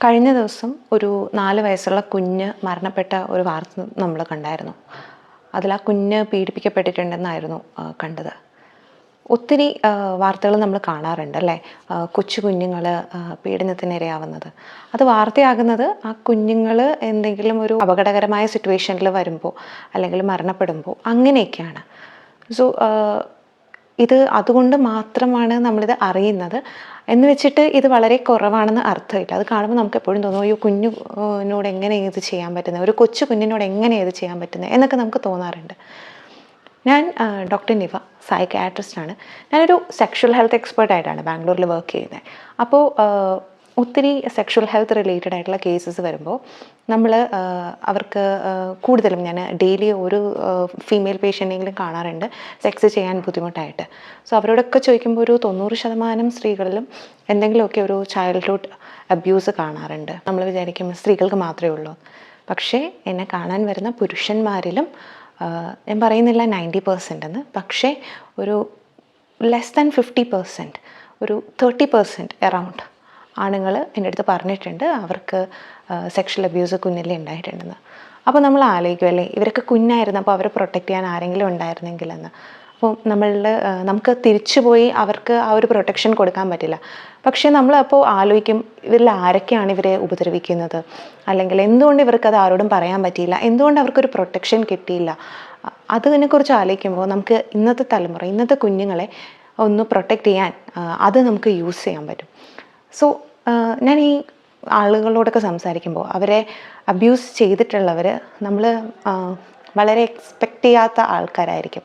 കഴിഞ്ഞ ദിവസം ഒരു നാല് വയസ്സുള്ള കുഞ്ഞ് മരണപ്പെട്ട ഒരു വാർത്ത നമ്മൾ കണ്ടായിരുന്നു. അതിൽ ആ കുഞ്ഞ് പീഡിപ്പിക്കപ്പെട്ടിട്ടുണ്ടെന്നായിരുന്നു കണ്ടത്. ഒത്തിരി വാർത്തകൾ നമ്മൾ കാണാറുണ്ട് അല്ലേ? കൊച്ചു കുഞ്ഞുങ്ങൾ പീഡനത്തിനിരയാവുന്നത്. അത് വാർത്തയാകുന്നത് ആ കുഞ്ഞുങ്ങൾ എന്തെങ്കിലും ഒരു അപകടകരമായ സിറ്റുവേഷനിൽ വരുമ്പോൾ അല്ലെങ്കിൽ മരണപ്പെടുമ്പോൾ അങ്ങനെയൊക്കെയാണ്. സോ ഇത് അതുകൊണ്ട് മാത്രമാണ് നമ്മളിത് അറിയുന്നത്. എന്ന് വെച്ചിട്ട് ഇത് വളരെ കുറവാണെന്ന് അർത്ഥമില്ല. അത് കാണുമ്പോൾ നമുക്ക് എപ്പോഴും തോന്നും അയ്യോ കുഞ്ഞിനോട് എങ്ങനെ ഇത് ചെയ്യാൻ പറ്റുന്നത്? ഒരു കൊച്ചു കുഞ്ഞിനോട് എങ്ങനെ ഇത് ചെയ്യാൻ പറ്റുന്നത്? എന്നൊക്കെ നമുക്ക് തോന്നാറുണ്ട്. ഞാൻ ഡോക്ടർ നിവ സൈക്കാട്രിസ്റ്റാണ് ഞാനൊരു സെക്ഷൽ ഹെൽത്ത് എക്സ്പേർട്ടായിട്ടാണ് ബാംഗ്ലൂരിൽ വർക്ക് ചെയ്യുന്നത്. അപ്പോൾ ഒത്തിരി സെക്ഷൽ ഹെൽത്ത് റിലേറ്റഡ് ആയിട്ടുള്ള കേസസ് വരുമ്പോൾ നമ്മൾ അവർക്ക് കൂടുതലും ഞാൻ ഡെയിലി ഒരു ഫീമെയിൽ പേഷ്യന്റെങ്കിലും കാണാറുണ്ട് സെക്സ് ചെയ്യാൻ ബുദ്ധിമുട്ടായിട്ട്. സോ അവരോടൊക്കെ ചോദിക്കുമ്പോൾ ഒരു തൊണ്ണൂറ് ശതമാനം സ്ത്രീകളിലും എന്തെങ്കിലുമൊക്കെ ഒരു ചൈൽഡ്ഹുഡ് അബ്യൂസ് കാണാറുണ്ട്. നമ്മൾ വിചാരിക്കും സ്ത്രീകൾക്ക് മാത്രമേ ഉള്ളൂ. പക്ഷേ എന്നെ കാണാൻ വരുന്ന പുരുഷന്മാരിലും ഞാൻ പറയുന്നില്ല നയന്റി പെർസെന്റ് എന്ന്. പക്ഷേ ഒരു ലെസ് ദാൻ ഫിഫ്റ്റി പെർസെന്റ് ഒരു തേർട്ടി പെർസെന്റ് എറൗണ്ട് ആണുങ്ങൾ എന്റെ അടുത്ത് പറഞ്ഞിട്ടുണ്ട് അവർക്ക് സെക്ഷൽ അബ്യൂസ് കുഞ്ഞിലെ ഉണ്ടായിട്ടുണ്ടെന്ന്. അപ്പോൾ നമ്മൾ ആലോചിക്കും അല്ലേ? ഇവരൊക്കെ കുഞ്ഞായിരുന്നു അപ്പോൾ അവരെ പ്രൊട്ടക്റ്റ് ചെയ്യാൻ ആരെങ്കിലും ഉണ്ടായിരുന്നെങ്കിലെന്ന്. അപ്പോൾ നമ്മളുടെ നമുക്ക് തിരിച്ചു പോയി അവർക്ക് ആ ഒരു പ്രൊട്ടക്ഷൻ കൊടുക്കാൻ പറ്റില്ല. പക്ഷേ നമ്മളപ്പോൾ ആലോചിക്കും ഇവരിൽ ആരൊക്കെയാണ് ഇവരെ ഉപദ്രവിക്കുന്നത്? അല്ലെങ്കിൽ എന്തുകൊണ്ട് ഇവർക്കത് ആരോടും പറയാൻ പറ്റിയില്ല? എന്തുകൊണ്ട് അവർക്കൊരു പ്രൊട്ടക്ഷൻ കിട്ടിയില്ല? അതിനെക്കുറിച്ച് ആലോചിക്കുമ്പോൾ നമുക്ക് ഇന്നത്തെ തലമുറ ഇന്നത്തെ കുഞ്ഞുങ്ങളെ ഒന്ന് പ്രൊട്ടക്റ്റ് ചെയ്യാൻ അത് നമുക്ക് യൂസ് ചെയ്യാൻ പറ്റും. സോ ഞാൻ ഈ ആളുകളോടൊക്കെ സംസാരിക്കുമ്പോൾ അവരെ അബ്യൂസ് ചെയ്തിട്ടുള്ളവർ നമ്മൾ വളരെ എക്സ്പെക്റ്റ് ചെയ്യാത്ത ആൾക്കാരായിരിക്കും.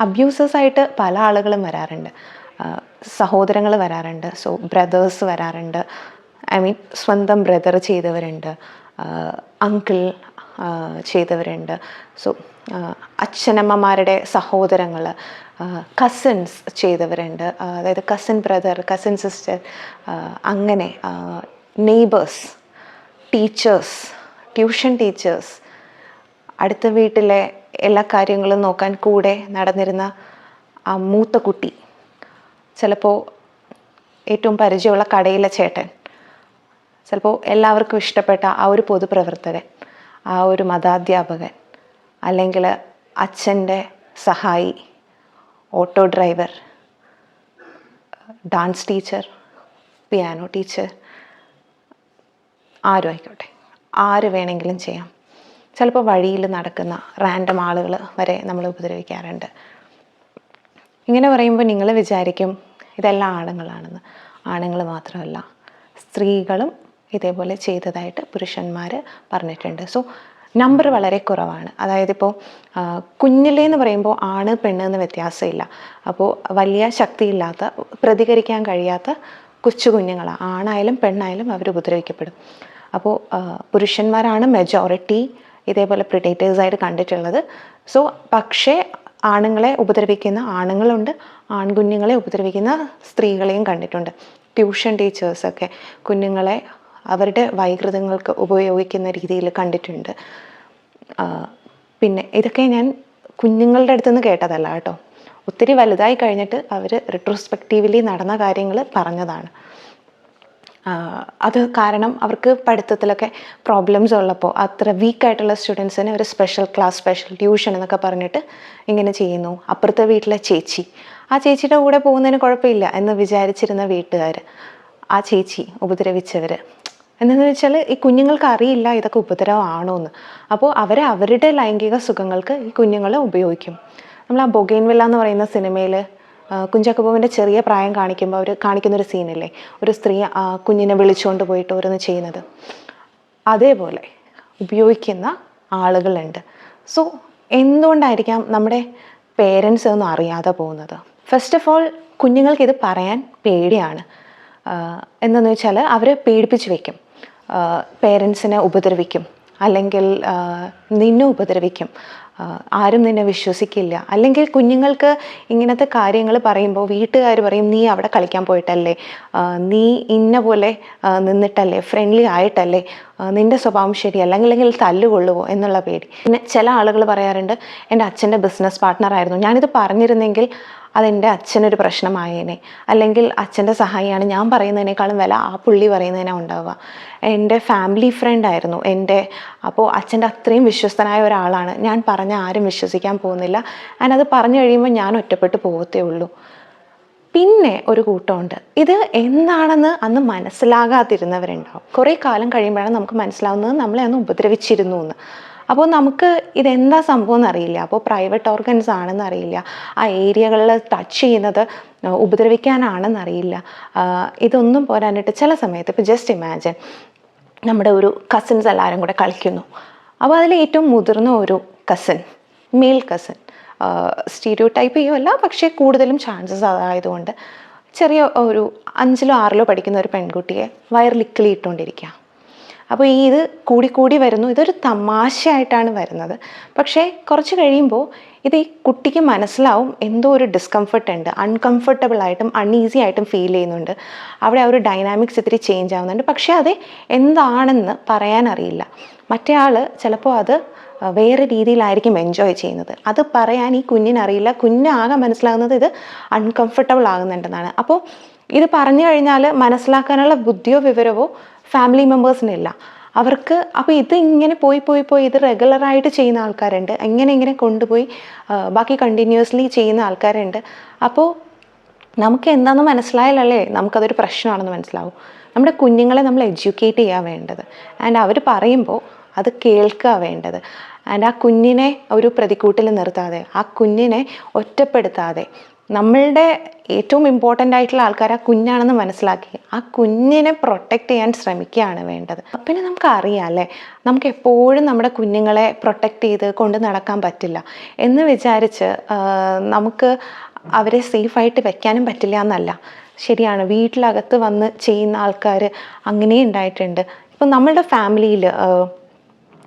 അബ്യൂസേഴ്സ് ആയിട്ട് പല ആളുകളും വരാറുണ്ട്. സഹോദരങ്ങൾ വരാറുണ്ട്. സോ ബ്രദേഴ്സ് വരാറുണ്ട്. ഐ മീൻ സ്വന്തം ബ്രദർ ചെയ്തവരുണ്ട്. അങ്കിൾ ചെയ്തവരുണ്ട്. സോ അച്ഛനമ്മമാരുടെ സഹോദരങ്ങൾ കസിൻസ് ചെയ്തവരുണ്ട്. അതായത് കസിൻ ബ്രദർ കസിൻ സിസ്റ്റർ അങ്ങനെ നെയ്ബേഴ്സ് ടീച്ചേഴ്സ് ട്യൂഷൻ ടീച്ചേഴ്സ് അടുത്ത വീട്ടിലെ എല്ലാ കാര്യങ്ങളും നോക്കാൻ കൂടെ നടന്നിരുന്ന ആ മൂത്ത കുട്ടി ചിലപ്പോൾ ഏറ്റവും പരിചയമുള്ള കടയിലെ ചേട്ടൻ ചിലപ്പോൾ എല്ലാവർക്കും ഇഷ്ടപ്പെട്ട ആ ഒരു പൊതുപ്രവർത്തകൻ. ആ ഒരു മതാധ്യാപകൻ അല്ലെങ്കിൽ അച്ഛന്റെ സഹായി auto driver dance teacher piano teacher ആരും ആയിക്കോട്ടെ. ആര് വേണമെങ്കിലും ചെയ്യാം. ചിലപ്പോൾ വഴിയിൽ നടക്കുന്ന റാൻഡം ആളുകൾ വരെ നമ്മൾ ഉപദ്രവിക്കാറുണ്ട്. ഇങ്ങനെ പറയുമ്പോൾ നിങ്ങൾ വിചാരിക്കും ഇതെല്ലാം ആണുങ്ങളാണെന്ന്. ആണുങ്ങൾ മാത്രമല്ല സ്ത്രീകളും ഇതേപോലെ ചെയ്തതായിട്ട് പുരുഷന്മാർ പറഞ്ഞിട്ടുണ്ട്. സോ നമ്പർ വളരെ കുറവാണ്. അതായത് ഇപ്പോൾ കുഞ്ഞിലേ എന്ന് പറയുമ്പോൾ ആണ് പെണ്ണ് എന്ന് വ്യത്യാസമില്ല. അപ്പോൾ വലിയ ശക്തിയില്ലാത്ത പ്രതികരിക്കാൻ കഴിയാത്ത കൊച്ചു കുഞ്ഞുങ്ങളാണ് ആണായാലും പെണ്ണായാലും അവർ ഉപദ്രവിക്കപ്പെടും. അപ്പോൾ പുരുഷന്മാരാണ് മെജോറിറ്റി ഇതേപോലെ പ്രിഡേറ്റേഴ്സായിട്ട് കണ്ടിട്ടുള്ളത്. സോ പക്ഷേ ആണുങ്ങളെ ഉപദ്രവിക്കുന്ന ആണുങ്ങളുണ്ട്. ആൺകുഞ്ഞുങ്ങളെ ഉപദ്രവിക്കുന്ന സ്ത്രീകളെയും കണ്ടിട്ടുണ്ട്. ട്യൂഷൻ ടീച്ചേഴ്സൊക്കെ കുഞ്ഞുങ്ങളെ അവരുടെ വൈകൃതങ്ങൾക്ക് ഉപയോഗിക്കുന്ന രീതിയിൽ കണ്ടിട്ടുണ്ട്. പിന്നെ ഇതൊക്കെ ഞാൻ കുഞ്ഞുങ്ങളുടെ അടുത്ത് നിന്ന് കേട്ടതല്ല കേട്ടോ. ഒത്തിരി വലുതായി കഴിഞ്ഞിട്ട് അവർ റിട്രോസ്പെക്റ്റീവ്ലി നടന്ന കാര്യങ്ങൾ പറഞ്ഞതാണ്. അത് കാരണം അവർക്ക് പഠിത്തത്തിലൊക്കെ പ്രോബ്ലംസ് ഉള്ളപ്പോൾ അത്ര വീക്കായിട്ടുള്ള സ്റ്റുഡൻസിന് ഒരു സ്പെഷ്യൽ ക്ലാസ് സ്പെഷ്യൽ ട്യൂഷൻ എന്നൊക്കെ പറഞ്ഞിട്ട് ഇങ്ങനെ ചെയ്യുന്നു. അപ്പുറത്തെ വീട്ടിലെ ചേച്ചി. ആ ചേച്ചിയുടെ കൂടെ പോകുന്നതിന് കുഴപ്പമില്ല എന്ന് വിചാരിച്ചിരുന്ന വീട്ടുകാർ ആ ചേച്ചി ഉപദ്രവിച്ചവർ എന്താണെന്ന് വെച്ചാൽ ഈ കുഞ്ഞുങ്ങൾക്ക് അറിയില്ല ഇതൊക്കെ ഉപദ്രവമാണോ എന്ന് അപ്പോൾ അവരെ അവരുടെ ലൈംഗിക സുഖങ്ങൾക്ക് ഈ കുഞ്ഞുങ്ങൾ ഉപയോഗിക്കും. നമ്മൾ ആ ബൊഗൈൻവില്ല എന്ന് പറയുന്ന സിനിമയിൽ കുഞ്ചാക്കോബുവിന്റെ ചെറിയ പ്രായം കാണിക്കുമ്പോൾ അവർ കാണിക്കുന്ന ഒരു സീനില്ലേ? ഒരു സ്ത്രീ ആ കുഞ്ഞിനെ വിളിച്ചുകൊണ്ട് പോയിട്ട് ഓരോന്ന് ചെയ്യുന്നത്. അതേപോലെ ഉപയോഗിക്കുന്ന ആളുകളുണ്ട്. സോ എന്തുകൊണ്ടായിരിക്കാം നമ്മുടെ പേരൻസ് ഒന്നും അറിയാതെ പോകുന്നത്? ഫസ്റ്റ് ഓഫ് ഓൾ കുഞ്ഞുങ്ങൾക്ക് ഇത് പറയാൻ പേടിയാണ്. എന്താണെന്ന് വെച്ചാൽ അവരെ പേടിപ്പിച്ച് വെക്കും. പേരൻസിനെ ഉപദ്രവിക്കും. അല്ലെങ്കിൽ നിന്നെ ഉപദ്രവിക്കും. ആരും നിന്നെ വിശ്വസിക്കില്ല. അല്ലെങ്കിൽ കുഞ്ഞുങ്ങൾക്ക് ഇങ്ങനത്തെ കാര്യങ്ങൾ പറയുമ്പോൾ വീട്ടുകാർ പറയും നീ അവിടെ കളിക്കാൻ പോയിട്ടല്ലേ? നീ ഇന്ന പോലെ നിന്നിട്ടല്ലേ? ഫ്രണ്ട്ലി ആയിട്ടല്ലേ? നിന്റെ സ്വഭാവം ശരിയല്ല അല്ലെങ്കിൽ തല്ലുകൊള്ളുവോ? എന്നുള്ള പേടി. പിന്നെ ചില ആളുകൾ പറയാറുണ്ട് എന്റെ അച്ഛന്റെ ബിസിനസ് പാർട്ട്ണർ ആയിരുന്നു. ഞാനിത് പറഞ്ഞിരുന്നെങ്കിൽ അതെന്റെ അച്ഛനൊരു പ്രശ്നമായേനെ. അല്ലെങ്കിൽ അച്ഛന്റെ സഹായിയാണ് ഞാൻ പറയുന്നതിനേക്കാളും വില ആ പുള്ളി പറയുന്നതിനാ ഉണ്ടാവുക. എന്റെ ഫാമിലി ഫ്രണ്ടായിരുന്നു എന്റെ. അപ്പോൾ അച്ഛന്റെ അത്രയും വിശ്വസ്തനായ ഒരാളാണ്. ഞാൻ പറഞ്ഞ ആരും വിശ്വസിക്കാൻ പോകുന്നില്ല. ആൻഡ് അത് പറഞ്ഞു കഴിയുമ്പോൾ ഞാൻ ഒറ്റപ്പെട്ടു പോകത്തേ ഉള്ളൂ. പിന്നെ ഒരു കൂട്ടമുണ്ട്. ഇത് എന്താണെന്ന് അന്ന് മനസ്സിലാകാതിരുന്നവരുണ്ടാവും. കുറേ കാലം കഴിയുമ്പോഴാണ് നമുക്ക് മനസ്സിലാവുന്നത് നമ്മളെ അന്ന് ഉപദ്രവിച്ചിരുന്നു എന്ന്. അപ്പോൾ നമുക്ക് ഇതെന്താ സംഭവം എന്നറിയില്ല. അപ്പോൾ പ്രൈവറ്റ് ഓർഗൻസ് ആണെന്ന് അറിയില്ല ആ ഏരിയകളിൽ ടച്ച് ചെയ്യുന്നത് ഉപദ്രവിക്കാനാണെന്നറിയില്ല. ഇതൊന്നും പോരാനിട്ട് ചില സമയത്ത് ഇപ്പോൾ ജസ്റ്റ് ഇമാജിൻ നമ്മുടെ ഒരു കസിൻസ് എല്ലാവരും കൂടെ കളിക്കുന്നു. അപ്പോൾ അതിൽ ഏറ്റവും മുതിർന്ന ഒരു cousin male cousin stereotype ചെയ്യുമല്ല പക്ഷേ കൂടുതലും ചാൻസസ് അതായതുകൊണ്ട് ചെറിയ ഒരു അഞ്ചിലോ ആറിലോ പഠിക്കുന്ന ഒരു പെൺകുട്ടിയെ വയറിലിക്കിളി ഇട്ടുകൊണ്ടിരിക്കുക അപ്പോൾ ഈ ഇത് കൂടിക്കൂടി വരുന്നു. ഇതൊരു തമാശയായിട്ടാണ് വരുന്നത്. പക്ഷേ കുറച്ച് കഴിയുമ്പോൾ ഇത് ഈ കുട്ടിക്ക് മനസ്സിലാവും എന്തോ ഒരു ഡിസ്കംഫർട്ട് ഉണ്ട്. അൺകംഫർട്ടബിൾ ആയിട്ടും അൺഈസി ആയിട്ടും ഫീൽ ചെയ്യുന്നുണ്ട്. അവിടെ ആ ഒരു ഡൈനാമിക്സ് ഇത്തിരി ചേഞ്ച് ആവുന്നുണ്ട്. പക്ഷേ അത് എന്താണെന്ന് പറയാനറിയില്ല മറ്റേ ആൾ ചിലപ്പോൾ അത് വേറെ രീതിയിലായിരിക്കും എൻജോയ് ചെയ്യുന്നത്. അത് പറയാൻ ഈ കുഞ്ഞിനറിയില്ല കുഞ്ഞാകെ മനസ്സിലാകുന്നത് ഇത് അൺകംഫർട്ടബിൾ ആകുന്നുണ്ടെന്നാണ്. അപ്പോൾ ഇത് പറഞ്ഞു കഴിഞ്ഞാൽ മനസ്സിലാക്കാനുള്ള ബുദ്ധിയോ വിവരവോ ഫാമിലി മെമ്പേഴ്സിനില്ല അവർക്ക് അപ്പോൾ ഇത് ഇങ്ങനെ പോയി പോയി പോയി ഇത് റെഗുലറായിട്ട് ചെയ്യുന്ന ആൾക്കാരുണ്ട്. ഇങ്ങനെ ഇങ്ങനെ കൊണ്ടുപോയി ബാക്കി കണ്ടിന്യൂസ്ലി ചെയ്യുന്ന ആൾക്കാരുണ്ട്. അപ്പോൾ നമുക്ക് എന്താണെന്ന് മനസ്സിലായാലല്ലേ നമുക്കതൊരു പ്രശ്നമാണെന്ന് മനസ്സിലാവും. നമ്മുടെ കുഞ്ഞുങ്ങളെ നമ്മൾ എഡ്യൂക്കേറ്റ് ചെയ്യാൻ വേണ്ടത്. ആൻഡ് അവർ പറയുമ്പോൾ അത് കേൾക്കുക വേണ്ടത്. ആൻഡ് ആ കുഞ്ഞിനെ ഒരു പ്രതിക്കൂട്ടിൽ നിർത്താതെ ആ കുഞ്ഞിനെ ഒറ്റപ്പെടുത്താതെ നമ്മളുടെ ഏറ്റവും ഇമ്പോർട്ടന്റ് ആയിട്ടുള്ള ആൾക്കാർ ആ കുഞ്ഞാണെന്ന് മനസ്സിലാക്കി. ആ കുഞ്ഞിനെ പ്രൊട്ടക്റ്റ് ചെയ്യാൻ ശ്രമിക്കുകയാണ് വേണ്ടത്. പിന്നെ നമുക്ക് അറിയാം അല്ലേ? നമുക്ക് എപ്പോഴും നമ്മുടെ കുഞ്ഞുങ്ങളെ പ്രൊട്ടക്റ്റ് ചെയ്ത് കൊണ്ട് നടക്കാൻ പറ്റില്ല. എന്ന് വിചാരിച്ച് നമുക്ക് അവരെ സേഫായിട്ട് വെക്കാനും പറ്റില്ല എന്നല്ല. ശരിയാണ് വീട്ടിലകത്ത് വന്ന് ചെയ്യുന്ന ആൾക്കാർ അങ്ങനെ ഉണ്ടായിട്ടുണ്ട്. ഇപ്പം നമ്മളുടെ ഫാമിലിയിൽ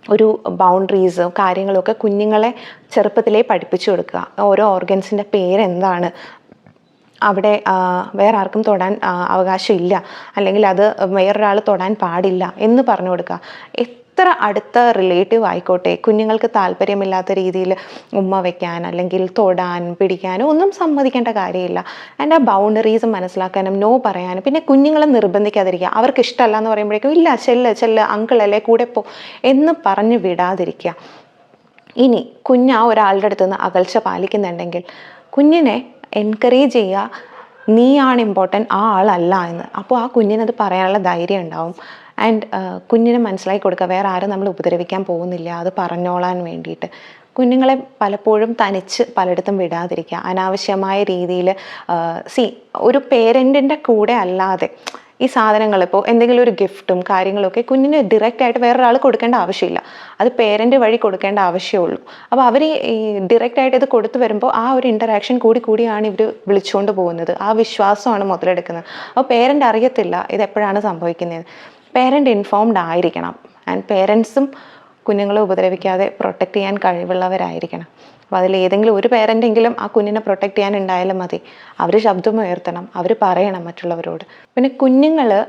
ഒരു ബൗണ്ടറീസ് കാര്യങ്ങളൊക്കെ കുഞ്ഞുങ്ങളെ ചെറുപ്പത്തിലേ പഠിപ്പിച്ചു കൊടുക്കുക. ഓരോ ഓർഗൻസിന്റെ പേരെന്താണ്? അവിടെ വേറെ ആർക്കും തൊടാൻ അവകാശം അവകാശമില്ല അല്ലെങ്കിൽ അത് വേറൊരാൾ തൊടാൻ പാടില്ല എന്ന് പറഞ്ഞു കൊടുക്കുക. എത്ര അടുത്ത റിലേറ്റീവ് ആയിക്കോട്ടെ കുഞ്ഞുങ്ങൾക്ക് താല്പര്യമില്ലാത്ത രീതിയിൽ ഉമ്മ വെക്കാൻ അല്ലെങ്കിൽ തൊടാൻ പിടിക്കാനോ ഒന്നും സമ്മതിക്കേണ്ട കാര്യമില്ല. ആൻഡ് ആ ബൗണ്ടറീസ് മനസ്സിലാക്കാനും നോ പറയാനും. പിന്നെ കുഞ്ഞുങ്ങളെ നിർബന്ധിക്കാതിരിക്കുക. അവർക്ക് ഇഷ്ടമല്ല എന്ന് പറയുമ്പോഴേക്കും ഇല്ല ചെല്ല് ചെല്ല് അങ്കിളല്ലേ കൂടെ പോ എന്ന് പറഞ്ഞ് വിടാതിരിക്കുക. ഇനി കുഞ്ഞ് ആ ഒരാളുടെ അടുത്ത് നിന്ന് അകൽച്ച പാലിക്കുന്നുണ്ടെങ്കിൽ കുഞ്ഞിനെ എൻകറേജ് ചെയ്യുക. നീയാണ് ഇമ്പോർട്ടന്റ് ആ ആളല്ല എന്ന്. അപ്പോൾ ആ കുഞ്ഞിനത് പറയാനുള്ള ധൈര്യം ഉണ്ടാവും. ആൻഡ് കുഞ്ഞിനെ മനസ്സിലാക്കി കൊടുക്കുക. വേറെ ആരും നമ്മൾ ഉപദ്രവിക്കാൻ പോകുന്നില്ല. അത് പറഞ്ഞോളാൻ വേണ്ടിയിട്ട്. കുഞ്ഞുങ്ങളെ പലപ്പോഴും തനിച്ച് പലയിടത്തും വിടാതിരിക്കുക. അനാവശ്യമായ രീതിയിൽ സി ഒരു പേരന്റിന്റെ കൂടെ അല്ലാതെ ഈ സാധനങ്ങൾ ഇപ്പോൾ എന്തെങ്കിലും ഒരു ഗിഫ്റ്റും കാര്യങ്ങളൊക്കെ കുഞ്ഞിന് ഡയറക്റ്റ് ആയിട്ട് വേറൊരാൾ കൊടുക്കേണ്ട ആവശ്യമില്ല. അത് പേരന്റ് വഴി കൊടുക്കേണ്ട ആവശ്യമുള്ളൂ അപ്പോൾ അവർ ഈ ഡയറക്റ്റ് ആയിട്ട് ഇത് കൊടുത്തു വരുമ്പോൾ ആ ഒരു ഇന്ററാക്ഷൻ കൂടി കൂടിയാണ് ഇവർ വിളിച്ചുകൊണ്ട് പോകുന്നത്. ആ വിശ്വാസമാണ് മുതലെടുക്കുന്നത്. അപ്പോൾ പേരന്റ് അറിയത്തില്ല ഇത് എപ്പോഴാണ് സംഭവിക്കുന്നത് പേരന്റ് ഇൻഫോംഡ് ആയിരിക്കണം. ആൻഡ് പേരൻസും കുഞ്ഞുങ്ങളെ ഉപദ്രവിക്കാതെ പ്രൊട്ടക്റ്റ് ചെയ്യാൻ കഴിവുള്ളവരായിരിക്കണം. അപ്പോൾ അതിൽ ഏതെങ്കിലും ഒരു പേരന്റെങ്കിലും ആ കുഞ്ഞിനെ പ്രൊട്ടക്റ്റ് ചെയ്യാൻ ഉണ്ടായാലും മതി. അവർ ശബ്ദം ഉയർത്തണം. അവർ പറയണം മറ്റുള്ളവരോട്. പിന്നെ കുഞ്ഞുങ്ങൾ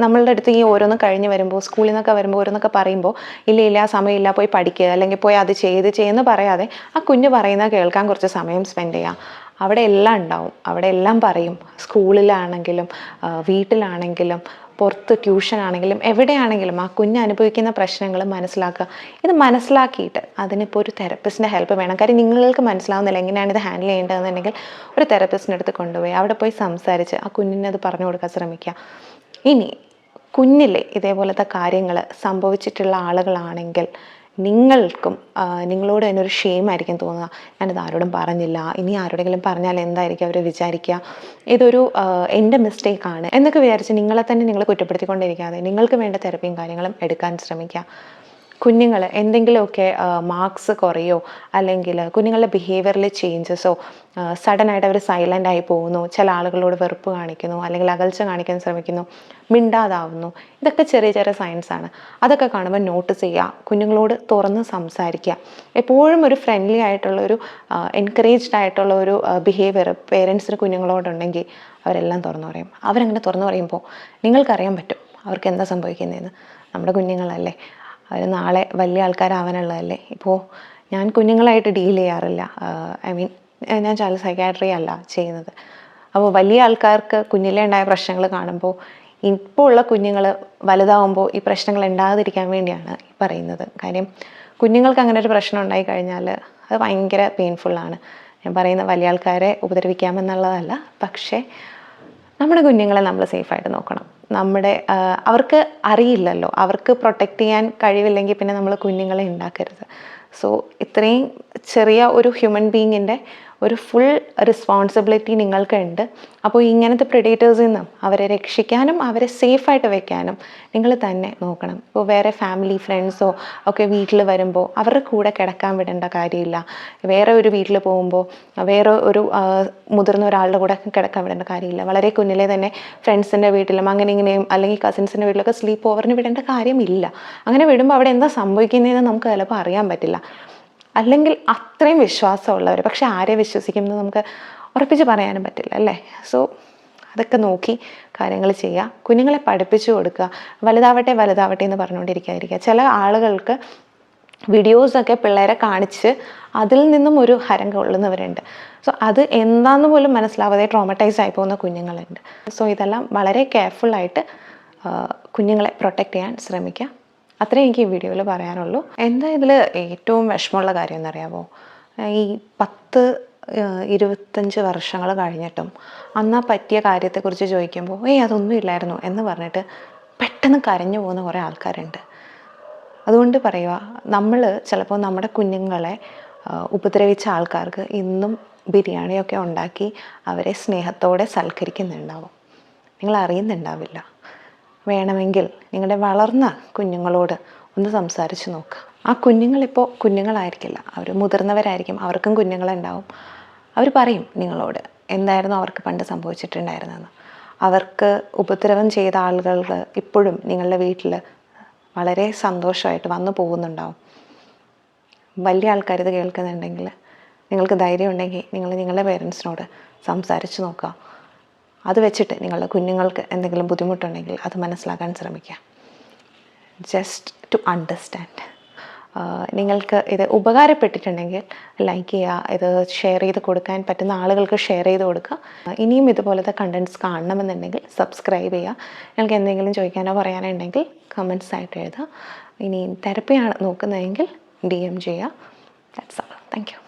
നമ്മളുടെ അടുത്ത് ഈ ഓരോന്ന് കഴിഞ്ഞ് വരുമ്പോൾ സ്കൂളിൽ നിന്നൊക്കെ വരുമ്പോൾ ഓരോന്നൊക്കെ പറയുമ്പോൾ ഇല്ല ഇല്ല സമയമില്ല പോയി പഠിക്കുക അല്ലെങ്കിൽ പോയി അത് ചെയ്ത് ചെയ്യുന്നു പറയാതെ ആ കുഞ്ഞ് പറയുന്നത് കേൾക്കാൻ കുറച്ച് സമയം സ്പെൻഡ് ചെയ്യാം. അവിടെ എല്ലാം ഉണ്ടാവും. അവിടെ എല്ലാം പറയും. സ്കൂളിലാണെങ്കിലും വീട്ടിലാണെങ്കിലും പുറത്ത് ട്യൂഷൻ ആണെങ്കിലും എവിടെയാണെങ്കിലും ആ കുഞ്ഞ് അനുഭവിക്കുന്ന പ്രശ്നങ്ങൾ മനസ്സിലാക്കുക. ഇത് മനസ്സിലാക്കിയിട്ട് അതിനിപ്പോൾ ഒരു തെറപ്പിസ്റ്റിന്റെ ഹെൽപ്പ് വേണം. കാര്യം നിങ്ങൾക്ക് മനസ്സിലാവുന്നില്ല എങ്ങനെയാണ് ഇത് ഹാൻഡിൽ ചെയ്യേണ്ടതെന്നുണ്ടെങ്കിൽ ഒരു തെറപ്പിസ്റ്റിന്റെ അടുത്ത് കൊണ്ടുപോയി അവിടെ പോയി സംസാരിച്ച് ആ കുഞ്ഞിനെ അത് പറഞ്ഞു കൊടുക്കാൻ ശ്രമിക്കുക. ഇനി കുഞ്ഞിലെ ഇതേപോലത്തെ കാര്യങ്ങൾ സംഭവിച്ചിട്ടുള്ള ആളുകളാണെങ്കിൽ നിങ്ങൾക്കും നിങ്ങളോട് തന്നെ ഒരു ഷെയിം ആയിരിക്കും തോന്നുക. ഞാനിത് ആരോടും പറഞ്ഞില്ല. ഇനി ആരോടെങ്കിലും പറഞ്ഞാൽ എന്തായിരിക്കും അവർ വിചാരിക്കുക? ഇതൊരു എന്റെ മിസ്റ്റേക്കാണ് എന്നൊക്കെ വിചാരിച്ച് നിങ്ങളെ തന്നെ നിങ്ങൾ കുറ്റപ്പെടുത്തിക്കൊണ്ടിരിക്കാതെ നിങ്ങൾക്ക് വേണ്ട തെറപ്പിയും കാര്യങ്ങളും എടുക്കാൻ ശ്രമിക്കുക. കുഞ്ഞുങ്ങൾ എന്തെങ്കിലുമൊക്കെ മാർക്സ് കുറയോ അല്ലെങ്കിൽ കുഞ്ഞുങ്ങളുടെ ബിഹേവിയറിൽ ചേഞ്ചസോ സഡനായിട്ട് അവർ സൈലന്റ് ആയി പോകുന്നു ചില ആളുകളോട് വെറുപ്പ് കാണിക്കുന്നു അല്ലെങ്കിൽ അകൽച്ച കാണിക്കാൻ ശ്രമിക്കുന്നു മിണ്ടാതാവുന്നു. ഇതൊക്കെ ചെറിയ ചെറിയ സയൻസ് ആണ്. അതൊക്കെ കാണുമ്പോൾ നോട്ടീസ് ചെയ്യുക കുഞ്ഞുങ്ങളോട് തുറന്ന് സംസാരിക്കുക എപ്പോഴും ഒരു ഫ്രണ്ട്ലി ആയിട്ടുള്ള ഒരു എൻകറേജ്ഡ് ആയിട്ടുള്ള ഒരു ബിഹേവിയർ പേരൻസിന് കുഞ്ഞുങ്ങളോടുണ്ടെങ്കിൽ അവരെല്ലാം തുറന്നു പറയും. അവരങ്ങനെ തുറന്നു പറയുമ്പോൾ നിങ്ങൾക്കറിയാൻ പറ്റും അവർക്ക് എന്താ സംഭവിക്കുന്നതെന്ന് നമ്മുടെ കുഞ്ഞുങ്ങളല്ലേ. അവർ നാളെ വലിയ ആൾക്കാരാവാനുള്ളതല്ലേ? ഇപ്പോൾ ഞാൻ കുഞ്ഞുങ്ങളായിട്ട് ഡീൽ ചെയ്യാറില്ല. ഐ മീൻ ഞാൻ ചൈൽഡ് സൈക്കാട്രി അല്ല ചെയ്യുന്നത്. അപ്പോൾ വലിയ ആൾക്കാർക്ക് കുഞ്ഞിലേ ഉണ്ടായ പ്രശ്നങ്ങൾ കാണുമ്പോൾ ഇപ്പോൾ ഉള്ള കുഞ്ഞുങ്ങൾ വലുതാവുമ്പോൾ ഈ പ്രശ്നങ്ങൾ ഉണ്ടാകാതിരിക്കാൻ വേണ്ടിയാണ് പറയുന്നത്. കാര്യം കുഞ്ഞുങ്ങൾക്ക് അങ്ങനെ ഒരു പ്രശ്നം ഉണ്ടായി കഴിഞ്ഞാൽ അത് ഭയങ്കര പെയിൻഫുള്ളാണ് ഞാൻ പറയുന്ന വലിയ ആൾക്കാരെ ഉപദ്രവിക്കാമെന്നുള്ളതല്ല പക്ഷേ നമ്മുടെ കുഞ്ഞുങ്ങളെ നമ്മൾ സേഫായിട്ട് നോക്കണം. നമ്മുടെ അവർക്ക് അറിയില്ലല്ലോ. അവർക്ക് പ്രൊട്ടക്റ്റ് ചെയ്യാൻ കഴിവില്ലെങ്കിൽ പിന്നെ നമ്മൾ കുഞ്ഞുങ്ങളെ ഉണ്ടാക്കരുത്. സോ ഇത്രയും ചെറിയ ഒരു ഹ്യൂമൻ ബീങ്ങിന്റെ ഒരു ഫുൾ റെസ്പോൺസിബിലിറ്റി നിങ്ങൾക്കുണ്ട്. അപ്പോൾ ഇങ്ങനത്തെ പ്രിഡേറ്റേഴ്സിൽ നിന്നും അവരെ രക്ഷിക്കാനും അവരെ സേഫായിട്ട് വെക്കാനും നിങ്ങൾ തന്നെ നോക്കണം. ഇപ്പോൾ വേറെ ഫാമിലി ഫ്രണ്ട്സോ ഒക്കെ വീട്ടിൽ വരുമ്പോൾ അവരുടെ കൂടെ കിടക്കാൻ വിടേണ്ട കാര്യമില്ല. വേറെ ഒരു വീട്ടിൽ പോകുമ്പോൾ വേറെ ഒരു മുതിർന്ന ഒരാളുടെ കൂടെ കിടക്കാൻ വിടേണ്ട കാര്യമില്ല. വളരെ കുഞ്ഞിലെ തന്നെ ഫ്രണ്ട്സിന്റെ വീട്ടിലും അങ്ങനെ ഇങ്ങനെയും അല്ലെങ്കിൽ കസിൻസിന്റെ വീട്ടിലൊക്കെ സ്ലീപ്പ് ഓവറിന് വിടേണ്ട കാര്യമില്ല. അങ്ങനെ വിടുമ്പോൾ അവിടെ എന്താ സംഭവിക്കുന്നതെന്ന് നമുക്ക് ചിലപ്പോൾ അറിയാൻ പറ്റില്ല. അല്ലെങ്കിൽ അത്രയും വിശ്വാസമുള്ളവർ പക്ഷെ ആരെ വിശ്വസിക്കുന്നത് നമുക്ക് ഉറപ്പിച്ച് പറയാനും പറ്റില്ല അല്ലേ? സോ അതൊക്കെ നോക്കി കാര്യങ്ങൾ ചെയ്യുക കുഞ്ഞുങ്ങളെ പഠിപ്പിച്ചു കൊടുക്കുക. വലുതാവട്ടെ വലുതാവട്ടെ എന്ന് പറഞ്ഞുകൊണ്ടിരിക്കാതിരിക്കുക. ചില ആളുകൾക്ക് വീഡിയോസൊക്കെ പിള്ളേരെ കാണിച്ച് അതിൽ നിന്നും ഒരു ഹരം കൊള്ളുന്നവരുണ്ട് സോ അത് എന്താന്ന് പോലും മനസ്സിലാവാതെ ട്രോമറ്റൈസ് ആയി പോകുന്ന കുഞ്ഞുങ്ങളുണ്ട്. സോ ഇതെല്ലാം വളരെ കെയർഫുള്ളായിട്ട് കുഞ്ഞുങ്ങളെ പ്രൊട്ടക്റ്റ് ചെയ്യാൻ ശ്രമിക്കുക. അത്രേ എനിക്ക് ഈ വീഡിയോയിൽ പറയാനുള്ളൂ. എന്താ ഇതിൽ ഏറ്റവും വിഷമമുള്ള കാര്യം എന്നറിയാമോ ഈ പത്ത് ഇരുപത്തഞ്ച് വർഷങ്ങൾ കഴിഞ്ഞിട്ടും അന്നാ പറ്റിയ കാര്യത്തെക്കുറിച്ച് ചോദിക്കുമ്പോൾ ഏയ് അതൊന്നും ഇല്ലായിരുന്നു എന്ന് പറഞ്ഞിട്ട് പെട്ടെന്ന് കരഞ്ഞു പോകുന്ന കുറേ ആൾക്കാരുണ്ട്. അതുകൊണ്ട് പറയുക നമ്മൾ ചിലപ്പോൾ നമ്മുടെ കുഞ്ഞുങ്ങളെ ഉപദ്രവിച്ച ആൾക്കാർക്ക് ഇന്നും ബിരിയാണിയൊക്കെ ഉണ്ടാക്കി അവരെ സ്നേഹത്തോടെ സൽക്കരിക്കുന്നുണ്ടാവും. നിങ്ങൾ അറിയുന്നുണ്ടാവില്ല വേണമെങ്കിൽ നിങ്ങളുടെ വളർന്ന കുഞ്ഞുങ്ങളോട് ഒന്ന് സംസാരിച്ച് നോക്കുക ആ കുഞ്ഞുങ്ങളിപ്പോൾ കുഞ്ഞുങ്ങളായിരിക്കില്ല. അവർ മുതിർന്നവരായിരിക്കും. അവർക്കും കുഞ്ഞുങ്ങളുണ്ടാവും. അവർ പറയും നിങ്ങളോട് എന്തായിരുന്നു അവർക്ക് പണ്ട് സംഭവിച്ചിട്ടുണ്ടായിരുന്നതെന്ന്. അവർക്ക് ഉപദ്രവം ചെയ്ത ആളുകൾ ഇപ്പോഴും നിങ്ങളുടെ വീട്ടിൽ വളരെ സന്തോഷമായിട്ട് വന്നു പോകുന്നുണ്ടാവും. വലിയ ആൾക്കാർ ഇത് കേൾക്കുന്നുണ്ടെങ്കിൽ നിങ്ങൾക്ക് ധൈര്യം ഉണ്ടെങ്കിൽ നിങ്ങൾ നിങ്ങളുടെ പേരൻസിനോട് സംസാരിച്ച് നോക്കുക. അത് വെച്ചിട്ട് നിങ്ങളുടെ കുഞ്ഞുങ്ങൾക്ക് എന്തെങ്കിലും ബുദ്ധിമുട്ടുണ്ടെങ്കിൽ അത് മനസ്സിലാക്കാൻ ശ്രമിക്കുക. ജസ്റ്റ് ടു അണ്ടർസ്റ്റാൻഡ് നിങ്ങൾക്ക് ഇത് ഉപകാരപ്പെട്ടിട്ടുണ്ടെങ്കിൽ ലൈക്ക് ചെയ്യുക ഇത് ഷെയർ ചെയ്ത് കൊടുക്കാൻ പറ്റുന്ന ആളുകൾക്ക് ഷെയർ ചെയ്ത് കൊടുക്കുക. ഇനിയും ഇതുപോലത്തെ കണ്ടന്റ്സ് കാണണമെന്നുണ്ടെങ്കിൽ സബ്സ്ക്രൈബ് ചെയ്യുക. നിങ്ങൾക്ക് എന്തെങ്കിലും ചോദിക്കാനോ പറയാനോ ഉണ്ടെങ്കിൽ കമൻസ് ആയിട്ട് എഴുതുക. ഇനി തെറപ്പിയാണ് നോക്കുന്നതെങ്കിൽ ഡി എം ചെയ്യുക. That's all thank you